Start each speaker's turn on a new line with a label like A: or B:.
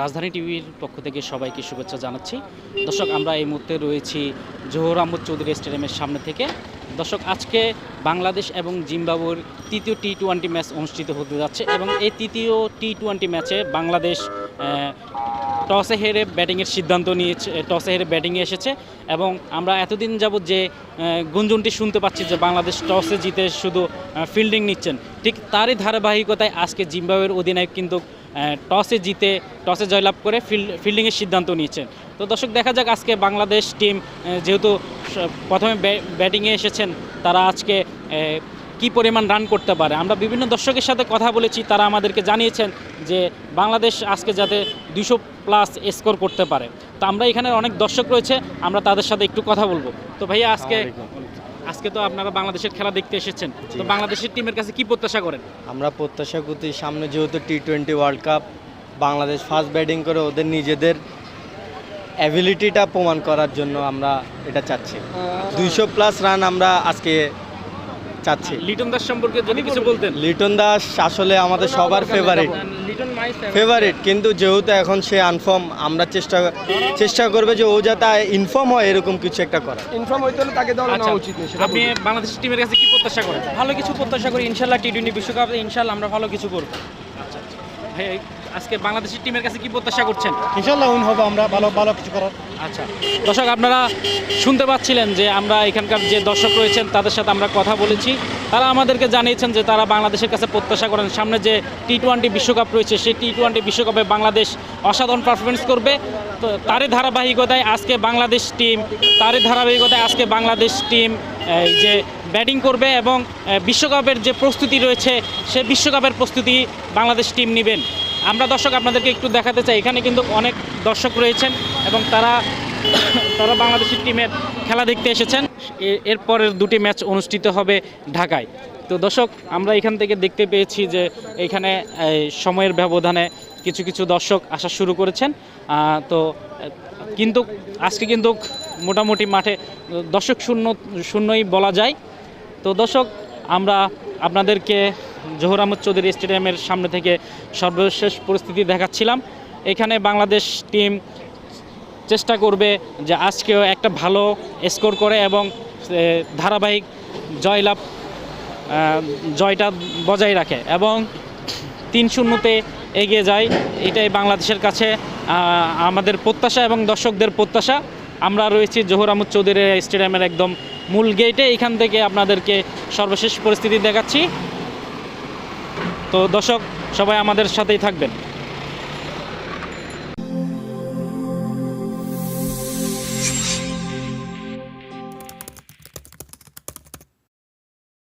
A: রাজধানী টিভির পক্ষ থেকে সবাইকে শুভেচ্ছা জানাচ্ছি। দর্শক, আমরা এই মুহূর্তে রয়েছি জোহর আহমদ চৌধুরী স্টেডিয়ামের সামনে থেকে। দর্শক, আজকে বাংলাদেশ এবং জিম্বাবুর তৃতীয় টি টোয়েন্টি ম্যাচ অনুষ্ঠিত হতে যাচ্ছে এবং এই তৃতীয় টি টোয়েন্টি ম্যাচে বাংলাদেশ টসে হেরে ব্যাটিংয়ের সিদ্ধান্ত নিয়েছে, টসে হেরে ব্যাটিংয়ে এসেছে এবং আমরা এতদিন যাবৎ যে গুঞ্জনটি শুনতে পাচ্ছি যে বাংলাদেশ টসে জিতে শুধু ফিল্ডিং নিচ্ছেন, ঠিক তারই ধারাবাহিকতায় আজকে জিম্বাবুয়ের অধিনায়ক কিন্তু টসে জিতে, টসে জয়লাভ করে ফিল্ড ফিল্ডিংয়ের সিদ্ধান্ত নিয়েছেন। তো দর্শক, দেখা যাক আজকে বাংলাদেশ টিম যেহেতু প্রথমে ব্যাট- ব্যাটিংয়ে এসেছেন, তারা আজকে কি পরিমাণ রান করতে পারে? আমরা বিভিন্ন দর্শকের সাথে কথা বলেছি, তারা আমাদেরকে জানিয়েছেন যে বাংলাদেশ আজকে যাতে দুশো প্লাস স্কোর করতে পারে। তো আমরা এখানে অনেক দর্শক রয়েছে, আমরা তাদের সাথে একটু কথা বলব। তো ভাইয়া, আজকে আজকে তো আপনারা বাংলাদেশের খেলা দেখতে এসেছেন। তো বাংলাদেশের টিমের কাছে কি প্রত্যাশা করেন?
B: আমরা প্রত্যাশা করছি সামনে যেহেতু T twenty world cup Bangladesh first batting করে ওদের নিজেদের অ্যাবিলিটিটা প্রমাণ করার জন্য আমরা এটা চাচ্ছি। দুইশো প্লাস রান আমরা আজকে চাচ্ছি।
A: লিটন দাস সম্পর্কে যদি কিছু বলতেন।
B: লিটন দাস আসলে আমাদের সবার ফেভারিট
A: লিটন মাই
B: ফেভারিট কিন্তু যেহেতু এখন সে আনফর্ম আমরা চেষ্টা চেষ্টা করবে যে ও যাতে ইনফর্ম হয় এরকম কিছু একটা করা
C: ইনফর্ম হইতে হলে তাকে দল
A: না
C: নেওয়া উচিত
A: আপনি বাংলাদেশ টিমের কাছে কি প্রত্যাশা করেন?
D: ভালো কিছু প্রত্যাশা করি ইনশাল্লাহ টি টোয়েন্টি বিশ্বকাপে ইনশাল্লাহ আমরা ভালো কিছু করব।
A: আচ্ছা আচ্ছা ভাই আজকে বাংলাদেশের টিমের কাছে কি প্রত্যাশা করছেন?
E: ইনশাল্লাহ উইন হবে আমরা ভালো ভালো কিছু করার।
A: আচ্ছা। দর্শক আপনারা শুনতে পাচ্ছিলেন যে আমরা এখানকার যে দর্শক রয়েছেন তাদের সাথে আমরা কথা বলেছি। তারা আমাদেরকে জানিয়েছেন যে তারা বাংলাদেশের কাছে প্রত্যাশা করেন। সামনে যে টি টোয়েন্টি বিশ্বকাপ রয়েছে সেই টি টোয়েন্টি বিশ্বকাপে বাংলাদেশ অসাধারণ পারফরমেন্স করবে। তো তারই ধারাবাহিকতায় আজকে বাংলাদেশ টিম তারই ধারাবাহিকতায় আজকে বাংলাদেশ টিম এই যে ব্যাটিং করবে এবং বিশ্বকাপের যে প্রস্তুতি রয়েছে, সে বিশ্বকাপের প্রস্তুতি বাংলাদেশ টিম নেবেন। আমরা দর্শক আপনাদেরকে একটু দেখাতে চাই, এখানে কিন্তু অনেক দর্শক রয়েছেন এবং তারা তারা বাংলাদেশের টিমের খেলা দেখতে এসেছেন। এরপরের দুটি ম্যাচ অনুষ্ঠিত হবে ঢাকায়। তো দর্শক, আমরা এখান থেকে দেখতে পেয়েছি যে এখানে সময়ের ব্যবধানে কিছু কিছু দর্শক আসা শুরু করেছেন। তো কিন্তু আজকে কিন্তু মোটামুটি মাঠে দর্শক শূন্য, শূন্যই বলা যায়। তো দর্শক, আমরা আপনাদেরকে জোহর আহমদ চৌধুরী স্টেডিয়ামের সামনে থেকে সর্বশেষ পরিস্থিতি দেখাচ্ছিলাম। এখানে বাংলাদেশ টিম চেষ্টা করবে যে আজকেও একটা ভালো স্কোর করে এবং ধারাবাহিক জয়লাভ জয়টা বজায় রাখে এবং তিন শূন্যতে এগিয়ে যায় এটাই বাংলাদেশের কাছে আমাদের প্রত্যাশা এবং দর্শকদের প্রত্যাশা। আমরা রয়েছি জোহর আহমদ চৌধুরী স্টেডিয়ামের একদম মূল গেটে। এখান থেকে আপনাদেরকে সর্বশেষ পরিস্থিতি দেখাচ্ছি। তো দর্শক, সবাই আমাদের সাথেই থাকবেন।